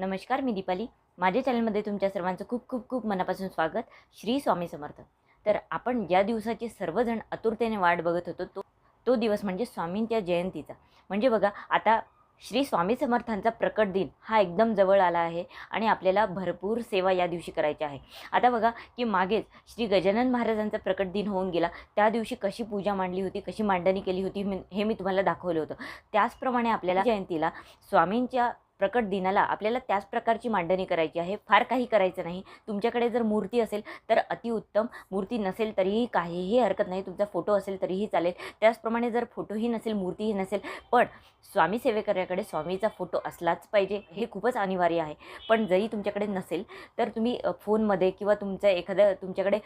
नमस्कार मी दीपाली. माझ्या चॅनलमध्ये तुमच्या सर्वांचं खूप खूप खूप मनापासून स्वागत. श्री स्वामी समर्थ. तर आपण ज्या दिवसाची सर्वजण आतुरतेने वाट बघत होतो तो तो दिवस म्हणजे स्वामींच्या जयंतीचा. म्हणजे बघा आता श्री स्वामी समर्थांचा प्रकट दिन हा एकदम जवळ आला आहे आणि आपल्याला भरपूर सेवा या दिवशी करायची आहे. आता बघा की मागेच श्री गजानन महाराजांचा प्रकट दिन होऊन गेला. त्या दिवशी कशी पूजा मांडली होती कशी मांडणी केली होती हे मी तुम्हाला दाखवलं होतं. त्याचप्रमाणे आपल्याला जयंतीला स्वामींच्या प्रकट दिनाला आपल्याला त्याच प्रकारची मांडणी करायची आहे. फार काही करायचं नाही. तुमच्याकडे जर मूर्ती असेल तर अतिउत्तम. मूर्ती नसेल तरीही काहीही हरकत नाही. तुमचा फोटो असेल तरीही चालेल. त्याचप्रमाणे जर फोटोही नसेल मूर्तीही नसेल पण स्वामी सेवेकऱ्याकडे स्वामीचा फोटो असलाच पाहिजे हे खूपच अनिवार्य आहे. पण जरी तुमच्याकडे नसेल तर तुम्ही फोनमध्ये किंवा तुमचं एखादं तुमच्याकडे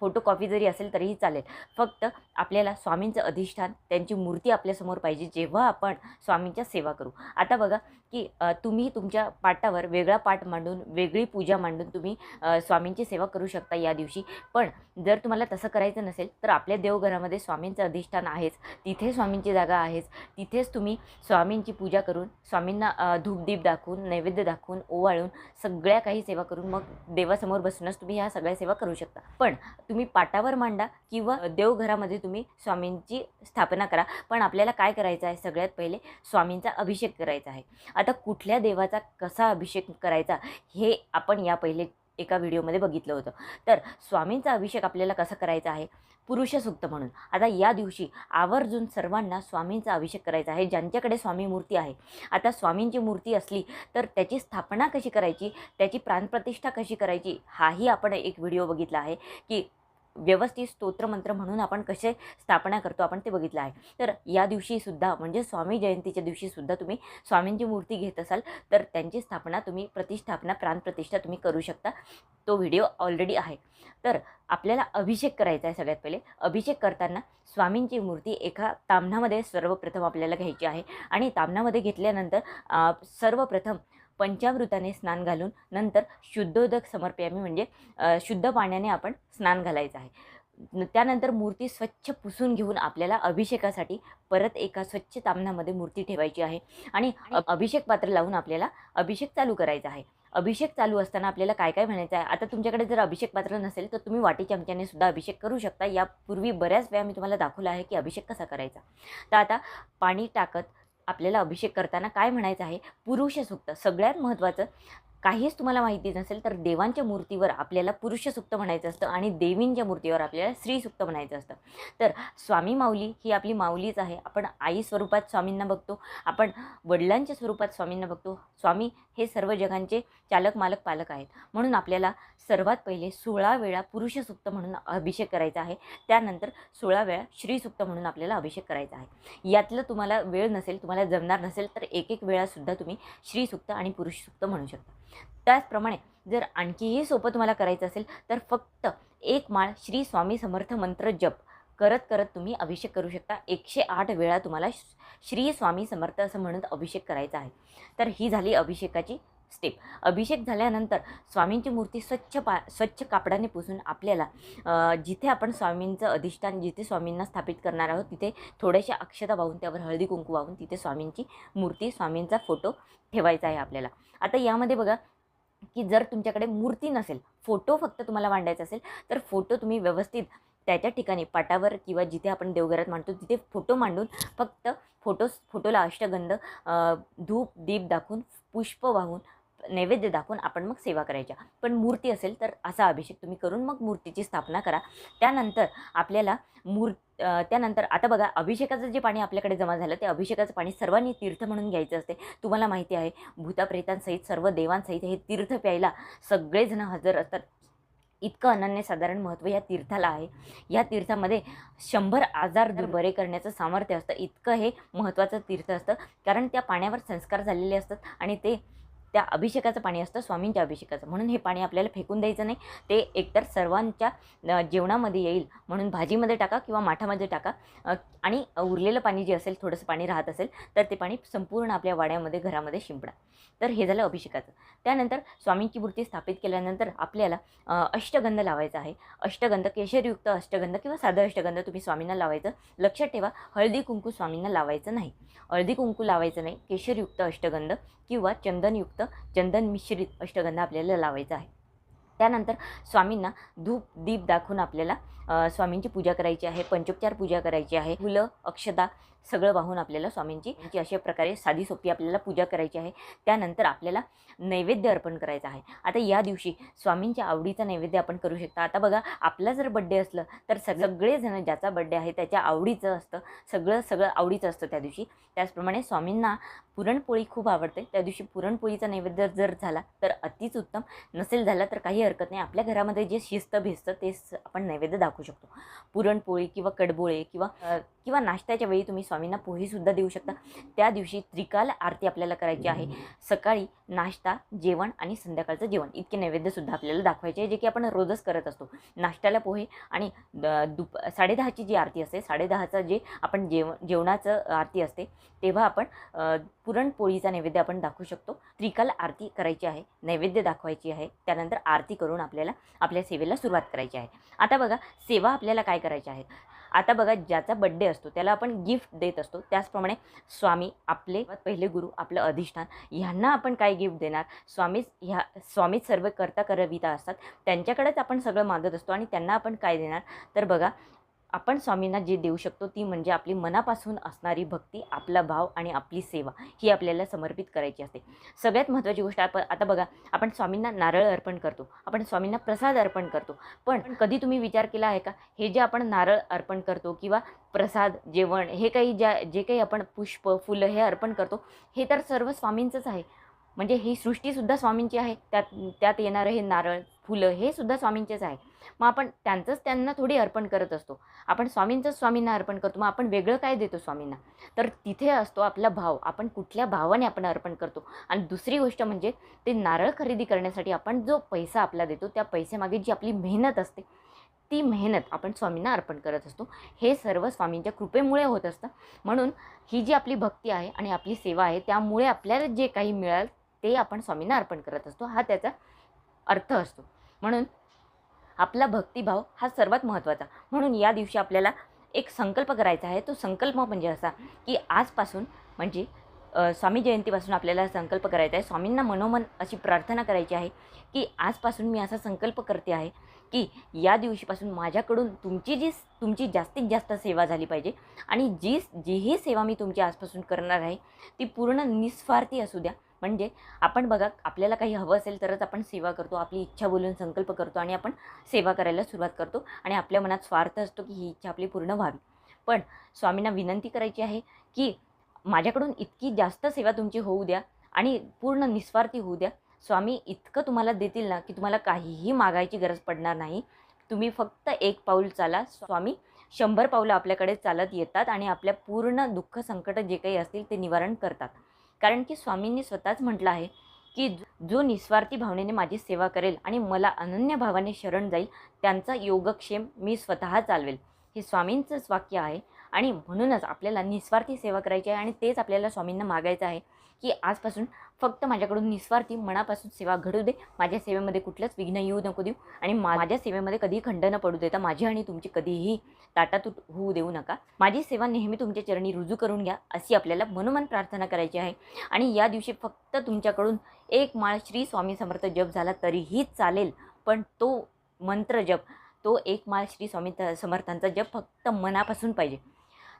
फोटो कॉपी जरी असेल तरीही चालेल. फक्त आपल्याला स्वामींचं अधिष्ठान त्यांची मूर्ती आपल्यासमोर पाहिजे जेव्हा आपण स्वामींच्या सेवा करू. आता बघा की तुम्ही तुमच्या पाटावर वेगळा पाठ मांडून वेगळी पूजा मांडून तुम्ही स्वामींची सेवा करू शकता या दिवशी. पण जर तुम्हाला तसं करायचं नसेल तर आपल्या देवघरामध्ये स्वामींचं अधिष्ठान आहेच. तिथे स्वामींची जागा आहेच. तिथेच तुम्ही स्वामींची पूजा करून स्वामींना धूपदीप दाखवून नैवेद्य दाखवून ओवाळून सगळ्या काही सेवा करून मग देवासमोर बसूनच तुम्ही ह्या सगळ्या सेवा करू शकता. पण तुम्ही पाटावर मांडा किंवा देवघरामध्ये तुम्ही स्वामींची स्थापना करा. पण आपल्याला काय करायचं आहे? सगळ्यात पहिले स्वामींचा अभिषेक करायचा आहे. आता कुठल्या देवाचा कसा अभिषेक करायचा हे आपण या पहिले एका व्हिडिओमध्ये बघितलं होतं. तर स्वामींचा अभिषेक आपल्याला कसा करायचा आहे? पुरुष सुक्त म्हणून. आता या दिवशी आवर्जून सर्वांना स्वामींचा अभिषेक करायचा आहे ज्यांच्याकडे स्वामी मूर्ती आहे. आता स्वामींची मूर्ती असली तर त्याची स्थापना कशी करायची? त्याची प्राणप्रतिष्ठा कशी करायची? हाही आपण एक व्हिडिओ बघितला आहे की व्यवस्थित स्तोत्रमंत्र म्हणून आपण कसे स्थापना करतो आपण ते बघितलं आहे. तर या दिवशीसुद्धा म्हणजे स्वामी जयंतीच्या दिवशीसुद्धा तुम्ही स्वामींची मूर्ती घेत असाल तर त्यांची स्थापना तुम्ही प्रतिष्ठापना प्राणप्रतिष्ठा तुम्ही करू शकता. तो व्हिडिओ ऑलरेडी आहे. तर आपल्याला अभिषेक करायचा आहे सगळ्यात पहिले. अभिषेक करताना स्वामींची मूर्ती एका तामणामध्ये सर्वप्रथम आपल्याला घ्यायची आहे. आणि तामणामध्ये घेतल्यानंतर सर्वप्रथम पंचामृताने स्नान घालून नंतर शुद्धोदक समर्पयामी म्हणजे शुद्ध पाण्याने आपण स्नान घालायचं आहे. त्यानंतर मूर्ती स्वच्छ पुसून घेऊन आपल्याला अभिषेकासाठी परत एका स्वच्छ तामणामध्ये मूर्ती ठेवायची आहे आणि अभिषेक पात्र लावून आपल्याला अभिषेक चालू करायचा आहे. अभिषेक चालू असताना आपल्याला काय काय म्हणायचं आहे? आता तुमच्याकडे जर अभिषेक पात्र नसेल तर तुम्ही वाटी चमच्याने सुद्धा अभिषेक करू शकता. यापूर्वी बऱ्याच वेळा मी तुम्हाला दाखवलं आहे की अभिषेक कसा करायचा. तर आता पाणी टाकत आपल्याला अभिषेक करताना काय म्हणायचं आहे? पुरुष सूक्त सगळ्यात महत्त्वाचं काहीच तुम्हाला माहिती नसेल तर देवांच्या मूर्तीवर आपल्याला पुरुषसुक्त म्हणायचं असतं आणि देवींच्या मूर्तीवर आपल्याला स्त्रीसुक्त म्हणायचं असतं. तर स्वामी माऊली ही आपली माऊलीच आहे. आपण आई स्वरूपात स्वामींना बघतो आपण वडिलांच्या स्वरूपात स्वामींना बघतो. स्वामी हे सर्व जगांचे चालक मालक पालक आहेत. म्हणून आपल्याला सर्वात पहिले सोळा वेळा पुरुषसुक्त म्हणून अभिषेक करायचा आहे. त्यानंतर सोळा वेळा श्रीसुक्त म्हणून आपल्याला अभिषेक करायचा आहे. यातलं तुम्हाला वेळ नसेल तुम्हाला जमणार नसेल तर एक एक वेळासुद्धा तुम्ही श्रीसुक्त आणि पुरुषसुक्त म्हणू शकता. त्याचप्रमाणे जर आणखीही सोपं तुम्हाला करायचं असेल तर फक्त एक माळ श्री स्वामी समर्थ मंत्र जप. करत करत तुम्ही अभिषेक करू शकता. एकशे आठ वेळा तुम्हाला श्री स्वामी समर्थ असं म्हणत अभिषेक करायचा आहे. तर ही झाली अभिषेकाची स्टेप अभिषेक झाल्यानंतर स्वामींची मूर्ती स्वच्छ पा स्वच्छ कापडाने पुसून आपल्याला जिथे आपण स्वामींचं अधिष्ठान जिथे स्वामींना स्थापित करणार आहोत तिथे थोड्याशा अक्षता वाहून त्यावर हळदी कुंकू वाहून तिथे स्वामींची मूर्ती स्वामींचा फोटो ठेवायचा आहे आपल्याला. आता यामध्ये बघा की जर तुमच्याकडे मूर्ती नसेल फोटो फक्त तुम्हाला मांडायचा असेल तर फोटो तुम्ही व्यवस्थित त्याच्या ठिकाणी पाटावर किंवा जिथे आपण देवघरात मांडतो तिथे फोटो मांडून फक्त फोटो फोटोला अष्टगंध धूप दीप दाखवून पुष्प वाहून नैवेद्य दाखवून आपण मग सेवा करायच्या. पण मूर्ती असेल तर असा अभिषेक तुम्ही करून मग मूर्तीची स्थापना करा. त्यानंतर आपल्याला मूर त्यानंतर आता बघा अभिषेकाचं जे पाणी आपल्याकडे जमा झालं ते अभिषेकाचं पाणी सर्वांनी तीर्थ म्हणून घ्यायचं असते. तुम्हाला माहिती आहे भूताप्रेतांसहित सर्व देवांसहित हे तीर्थ प्यायला सगळेजण हजर असतात. इतकं अनन्यसाधारण महत्त्व या तीर्थाला आहे. या तीर्थामध्ये शंभर आजार बरे करण्याचं सामर्थ्य असतं. इतकं हे महत्त्वाचं तीर्थ असतं. कारण त्या पाण्यावर संस्कार झालेले असतात आणि ते त्या अभिषेकाचं पाणी असतं स्वामींच्या अभिषेकाचं. म्हणून हे पाणी आपल्याला फेकून द्यायचं नाही. ते एकतर सर्वांच्या जेवणामध्ये येईल. म्हणून भाजीमध्ये टाका किंवा माठामध्ये टाका. आणि उरलेलं पाणी जे असेल थोडंसं पाणी राहत असेल तर ते पाणी संपूर्ण आपल्या वाड्यामध्ये घरामध्ये शिंपडा. तर हे झालं अभिषेकाचं. त्यानंतर स्वामींची मूर्ती स्थापित केल्यानंतर आपल्याला अष्टगंध लावायचा आहे. अष्टगंध केशरयुक्त अष्टगंध किंवा साधं अष्टगंध तुम्ही स्वामींना लावायचं. लक्षात ठेवा हळदी कुंकू स्वामींना लावायचं नाही. हळदी कुंकू लावायचं नाही केशरयुक्त अष्टगंध किंवा चंदनयुक्त फक्त चंदन मिश्रित अष्टगंध आपल्याला लावायचा आहे. त्यानंतर स्वामींना धूप दीप दाखवून आपल्याला स्वामींची पूजा करायची आहे पंचोपचार पूजा करायची आहे. फुलं अक्षता सगळं वाहून आपल्याला स्वामींची यांची अशा प्रकारे साधी सोपी आपल्याला पूजा करायची आहे त्यानंतर आपल्याला नैवेद्य अर्पण करायचं आहे. आता या दिवशी स्वामींच्या आवडीचा नैवेद्य आपण करू शकता. आता बघा आपला जर बड्डे असलं तर सगळेजण ज्याचा बड्डे आहे त्याच्या आवडीचं असतं. सगळं सगळं आवडीचं असतं त्या दिवशी. त्याचप्रमाणे स्वामींना पुरणपोळी खूप आवडते. त्या दिवशी पुरणपोळीचा नैवेद्य जर झाला तर अतिच उत्तम. नसेल झाला तर काही हरकत नाही. आपल्या घरामध्ये जे शिस्त भिजतं तेच आपण नैवेद्य दाखवू शकतो. पुरणपोळी किंवा कडबोळे किंवा किंवा नाश्त्याच्या वेळी तुम्ही स्वामींना पोहेसुद्धा देऊ शकता. त्या दिवशी त्रिकाल आरती आपल्याला करायची आहे. सकाळी नाश्ता जेवण आणि संध्याकाळचं जेवण. इतके नैवेद्यसुद्धा आपल्याला दाखवायचे आहे जे की आपण रोजच करत असतो. नाश्त्याला पोहे आणि द- दुप साडेदहाची जी आरती असते साडेदहाचं जे आपण जेव जेवणाचं आरती असते तेव्हा आपण पुरणपोळीचा नैवेद्य आपण दाखवू शकतो. त्रिकाल आरती करायची आहे नैवेद्य दाखवायची आहे त्यानंतर आरती करून आपल्याला आपल्या सेवेला सुरुवात करायची आहे. आता बघा सेवा आपल्याला काय करायची आहे? आता बघा ज्याचा बड्डे असतो त्याला आपण गिफ्ट देत असतो. त्याचप्रमाणे स्वामी आपले पहिले गुरु आपलं अधिष्ठान ह्यांना आपण काय गिफ्ट देणार? स्वामीच ह्या स्वामीच सर्व करता करविता असतात. त्यांच्याकडेच आपण सगळं मागत असतो आणि त्यांना आपण काय देणार? तर बघा आपण स्वामींना जे देऊ शकतो ती म्हणजे आपली मनापासून असणारी भक्ती आपला भाव आणि आपली सेवा ही आपल्याला समर्पित करायची असते. सगळ्यात महत्त्वाची गोष्ट आपण आता बघा आपण स्वामींना नारळ अर्पण करतो आपण स्वामींना प्रसाद अर्पण करतो. पण कधी तुम्ही विचार केला आहे का? हे जे आपण नारळ अर्पण करतो किंवा प्रसाद जेवण हे काही ज्या जे काही आपण पुष्प फुलं हे अर्पण करतो हे तर सर्व स्वामींचंच आहे. म्हणजे ही सृष्टीसुद्धा स्वामींची आहे. त्यात त्यात येणारं हे नारळ फुलं हे सुद्धा स्वामींचेच आहे. मग आपण त्यांचंच त्यांना थोडी अर्पण करत असतो. आपण स्वामींचंच स्वामींना अर्पण करतो. मग आपण वेगळं काय देतो स्वामींना? तर तिथे असतो आपला भाव. आपण कुठल्या भावाने आपण अर्पण करतो? आणि दुसरी गोष्ट म्हणजे ते नारळ खरेदी करण्यासाठी आपण जो पैसा आपला देतो त्या पैसेमागे जी आपली मेहनत असते ती मेहनत आपण स्वामींना अर्पण करत असतो. हे सर्व स्वामींच्या कृपेमुळे होत असतं. म्हणून ही जी आपली भक्ती आहे आणि आपली सेवा आहे त्यामुळे आपल्याला जे काही मिळाल ते आपण स्वामींना अर्पण करत असतो. हा त्याचा अर्थ असतो. म्हणून आपला भक्तिभाव हा सर्वात महत्त्वाचा. म्हणून या दिवशी आपल्याला एक संकल्प करायचा आहे. तो संकल्प म्हणजे असा की आजपासून म्हणजे स्वामी जयंतीपासून आपल्याला संकल्प करायचा आहे. स्वामींना मनोमन अशी प्रार्थना करायची आहे की आजपासून मी असा संकल्प करते आहे की या दिवशीपासून माझ्याकडून तुमची जी तुमची जास्तीत जास्त सेवा झाली पाहिजे आणि जी जीही सेवा मी तुमची आजपासून करणार आहे ती पूर्ण निस्वार्थी असू द्या. म्हणजे आपण बघा आपल्याला काही हवं असेल तरच आपण सेवा करतो आपली इच्छा बोलून संकल्प करतो आणि आपण सेवा करायला सुरुवात करतो आणि आपल्या मनात स्वार्थ असतो की ही इच्छा आपली पूर्ण व्हावी. पण स्वामींना विनंती करायची आहे की माझ्याकडून इतकी जास्त सेवा तुमची होऊ द्या आणि पूर्ण निस्वार्थी होऊ द्या. स्वामी इतकं तुम्हाला देतील ना की तुम्हाला काहीही मागायची गरज पडणार नाही. तुम्ही फक्त एक पाऊल चाला. स्वामी शंभर पावलं आपल्याकडे चालत येतात आणि आपल्या पूर्ण दुःख संकट जे काही असतील ते निवारण करतात. कारण की स्वामींनी स्वतःच म्हटलं आहे की जो निस्वार्थी भावनेने माझी सेवा करेल आणि मला अनन्य भावाने शरण जाईल त्यांचा योगक्षेम मी स्वतः चालवेल. हे स्वामींचंच वाक्य आहे आणि म्हणूनच आपल्याला निस्वार्थी सेवा करायची आहे आणि तेच आपल्याला स्वामींना मागायचं आहे की आजपासून फक्त माझ्याकडून निस्वार्थी मनापासून सेवा घडू दे. माझ्या सेवेमध्ये कुठलंच विघ्न येऊ नको देऊ. आणि माझ्या सेवेमध्ये कधीही खंड न पडू देता माझी आणि तुमची कधीही ताटातूट होऊ देऊ नका. माझी सेवा नेहमी तुमच्या चरणी रुजू करून घ्या अशी आपल्याला मनोमन प्रार्थना करायची आहे. आणि या दिवशी फक्त तुमच्याकडून एक माळ श्री स्वामी समर्थ जप झाला तरीही चालेल. पण तो मंत्र जप तो एक माळ श्री स्वामी समर्थांचा जप फक्त मनापासून पाहिजे.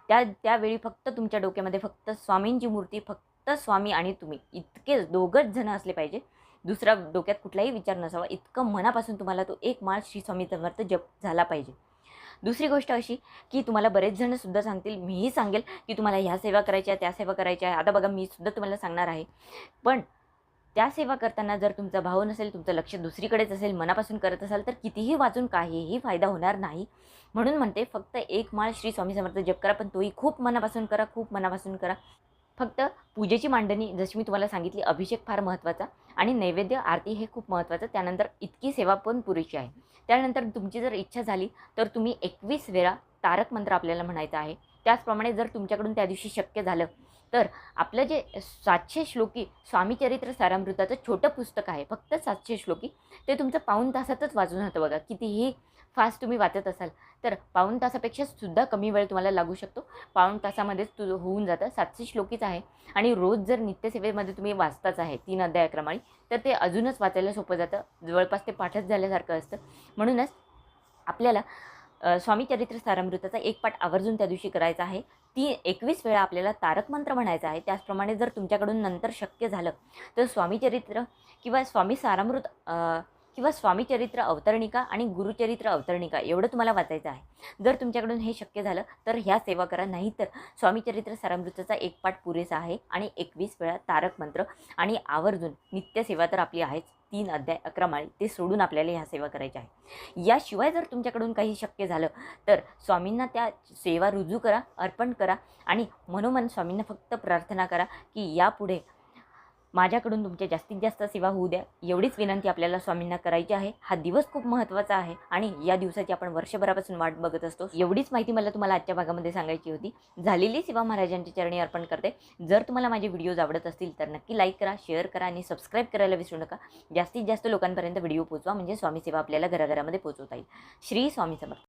त्या त्यावेळी फक्त तुमच्या डोक्यामध्ये फक्त स्वामींची मूर्ती फक्त स्वामी आणि तुम्ही. इतकेच दोघंच जण असले पाहिजे. दुसरा डोक्यात कुठलाही विचार नसावा. इतकं मनापासून तुम्हाला तो एक माळ श्री स्वामी समर्थ जप झाला पाहिजे. दुसरी गोष्ट अशी की तुम्हाला बरेच जण सुद्धा सांगतील मीही सांगेल की तुम्हाला ह्या सेवा करायच्या त्या सेवा करायच्या. आहे आता बघा मी सुद्धा तुम्हाला सांगणार आहे. पण त्या सेवा करताना जर तुमचा भाव नसेल तुमचं लक्ष दुसरीकडेच असेल मनापासून करत असाल तर कितीही वाचून काहीही फायदा होणार नाही. म्हणून म्हणते फक्त एक माळ श्री स्वामी समर्थ जप करा पण तोही खूप मनापासून करा खूप मनापासून करा. फक्त पूजेची मांडणी जशी मी तुम्हाला सांगितली अभिषेक फार महत्त्वाचा आणि नैवेद्य आरती हे खूप महत्त्वाचं. त्यानंतर इतकी सेवा पण पुरेशी आहे. त्यानंतर तुमची जर इच्छा झाली तर तुम्ही एकवीस वेळा तारक मंत्र आपल्याला म्हणायचा आहे. त्याचप्रमाणे जर तुमच्याकडून त्या दिवशी शक्य झालं तर आपलं जे सातशे श्लोकी स्वामीचरित्र सारामृताचं छोटं पुस्तक आहे फक्त सातशे श्लोकी ते तुमचं पाऊण तासातच वाचून होतं बघा. कितीही फास्ट तुम्ही वाचत असाल. तर पाऊण तासापेक्षा सुद्धा कमी वेळ तुम्हाला लागू शकतो. पाऊण तासामध्येच तु होऊन जातं. सातशे श्लोकीच आहे. आणि रोज जर नित्यसेवेमध्ये तुम्ही वाचताच आहे तीन अध्यायाक्रमाने तर ते अजूनच वाचायला सोपं जातं. जवळपास ते पाठच झाल्यासारखं असतं. म्हणूनच आपल्याला स्वामी चरित्र सारामृताचा एक पाठ आवर्जून त्या दिवशी करायचा आहे. ती एकवीस वेळा आपल्याला तारक मंत्र म्हणायचा आहे. त्याचप्रमाणे जर तुमच्याकडून नंतर शक्य झालं तर स्वामी चरित्र किंवा स्वामी सारामृत किंवा स्वामीचरित्र अवतरणिका आणि गुरुचरित्र अवतरणिका एवढं तुम्हाला वाचायचं आहे. जर तुमच्याकडून हे शक्य झालं तर ह्या सेवा करा. नाही तर स्वामीचरित्र चरित्र एक पाठ पुरेसा आहे आणि एकवीस वेळा तारक मंत्र आणि आवर्जून नित्यसेवा तर आपली आहेच. तीन अध्याय अकरा माळी ते सोडून आपल्याला ह्या सेवा करायच्या आहे याशिवाय जर तुमच्याकडून काही शक्य झालं तर स्वामींना त्या सेवा रुजू करा अर्पण करा आणि मनोमन स्वामींना फक्त प्रार्थना करा की यापुढे माझ्याकडून तुमच्या जास्तीत जास्त सेवा होऊ द्या. एवढीच विनंती आपल्याला स्वामींना करायची आहे. हा दिवस खूप महत्त्वाचा आहे आणि या दिवसाची आपण वर्षभरापासून वाट बघत असतो. एवढीच माहिती मला तुम्हाला आजच्या भागामध्ये सांगायची होती. झालेली सेवा महाराजांच्या चरणी अर्पण करते. जर तुम्हाला माझे व्हिडिओज आवडत असतील तर नक्की लाईक करा शेअर करा आणि सबस्क्राईब करायला विसरू नका. जास्तीत जास्त लोकांपर्यंत व्हिडिओ पोचवा म्हणजे स्वामी सेवा आपल्याला घराघरामध्ये पोचवता येईल. श्री स्वामी समर्थ.